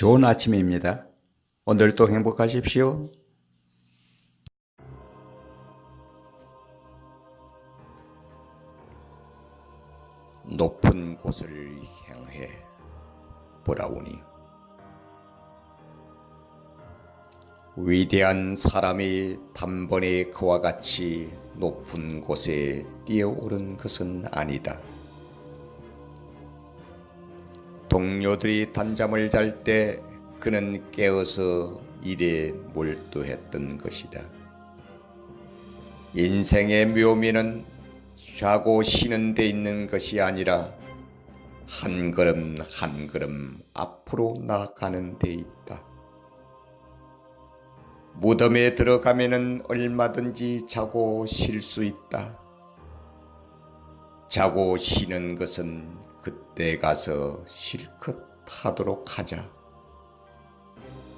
좋은 아침입니다. 오늘도 행복하십시오. 높은 곳을 향해 보라오니 위대한 사람이 단번에 그와 같이 높은 곳에 뛰어오른 것은 아니다. 동료들이 단잠을 잘 때 그는 깨어서 일에 몰두했던 것이다. 인생의 묘미는 자고 쉬는 데 있는 것이 아니라 한 걸음 한 걸음 앞으로 나아가는 데 있다. 무덤에 들어가면은 얼마든지 자고 쉴 수 있다. 자고 쉬는 것은 그때 가서 실컷 하도록 하자.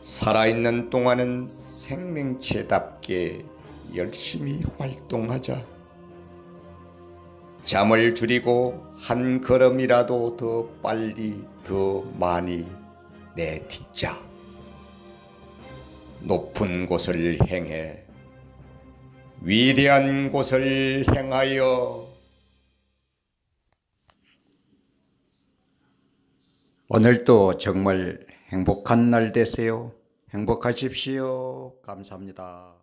살아있는 동안은 생명체답게 열심히 활동하자. 잠을 줄이고 한 걸음이라도 더 빨리 더 많이 내딛자. 높은 곳을 행해 위대한 곳을 행하여 오늘도 정말 행복한 날 되세요. 행복하십시오. 감사합니다.